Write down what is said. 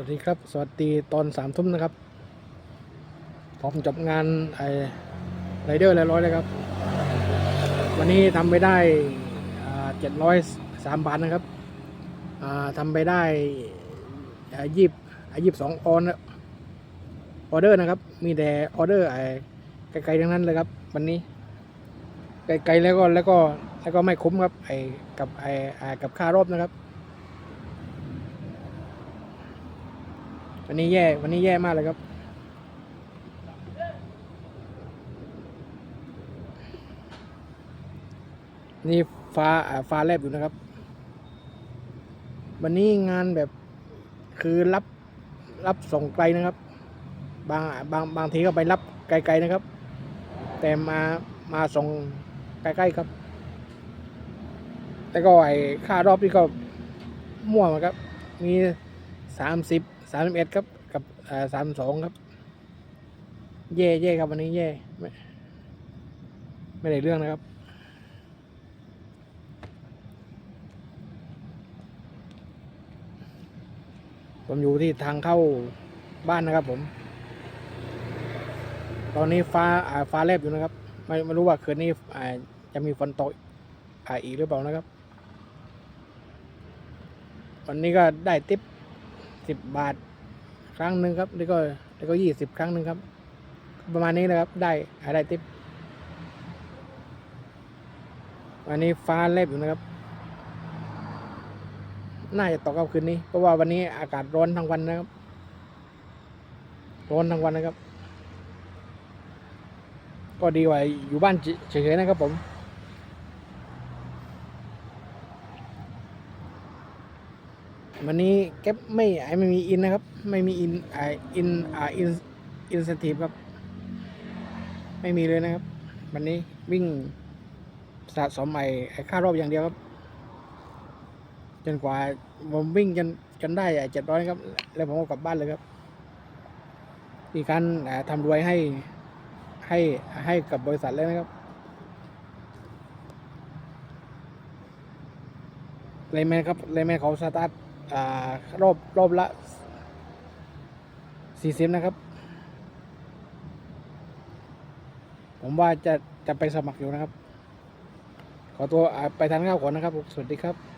วัสดีครับ สวัสดีตอนสามทุ่มนะครับผมจบงานไอไรเดอร์แล้วร้อยเลยครับ วันนี้ทำไปได้เจ็ดร้อยสามบาทนะครับอ่าทำไปได้ยี่สิบยี่สิบสองออนออเดอร์นะครับ มีแต่ออเดอร์ไอ้ไกลๆทั้งนั้นเลยครับ วันนี้ ไกลๆแล้วก็แล้วก็แล้วก็ไม่คุ้มครับไอ้กับไอ้ไอ้กับค่ารอบนะครับ วันนี้แย่ วันนี้แย่มากเลยครับ นี่ฟ้าฟ้าแลบอยู่นะครับ วันนี้งานแบบคือรับรับส่งไกลนะครับ บางบางบางทีก็ไปรับไกลๆนะครับ แต่มามาส่งใกล้ๆครับ แต่ก็ไอ้ค่ารอบนี่ก็มั่วมาครับ มีสามสิบ สามสิบเอ็ดครับกับสามสองครับแย่แย่ครับวันนี้แย่ไม่ไม่ได้เรื่องนะครับผมอยู่ที่ทางเข้าบ้านนะครับผม ตอนนี้ฟ้าฟ้าแลบอยู่นะครับ ไม่ไม่รู้ว่าคืนนี้จะมีฝนตกอ่าอีกหรือเปล่านะครับ วันนี้ก็ได้ติป สิบบาทครั้งหนึ่งครับแล้วก็แล้วก็ยี่สิบครั้งหนึ่งครับ ประมาณนี้นะครับ ได้หาได้ติปวันนี้ฟ้าแลบอยู่นะครับ น่าจะตกครับคืนนี้ เพราะว่าวันนี้อากาศร้อนทั้งวันนะครับ ร้อนทั้งวันนะครับ ก็ดีกว่าอยู่บ้านเฉยๆนะครับผม วันนี้เก็บไม่ไอไม่มีอินนะครับ ไม่มีอินไออินอ่าอินอินสตีฟครับ ไม่มีเลยนะครับ วันนี้วิ่งสะสมใหม่ไอค่ารอบอย่างเดียวครับ จนกว่าผมวิ่งจนจนได้เจ็ดร้อยครับ แล้วผมก็กลับบ้านเลยครับมีการทำรวยให้ให้ให้กับบริษัทเลยนะครับเลยแมนครับเลยแมนเขาสตาร์ท รอบรอบละสี่สิบนะครับ ผมว่าจะจะไปสมัครอยู่นะครับ ขอตัวไปทานข้าวก่อนนะครับ สวัสดีครับ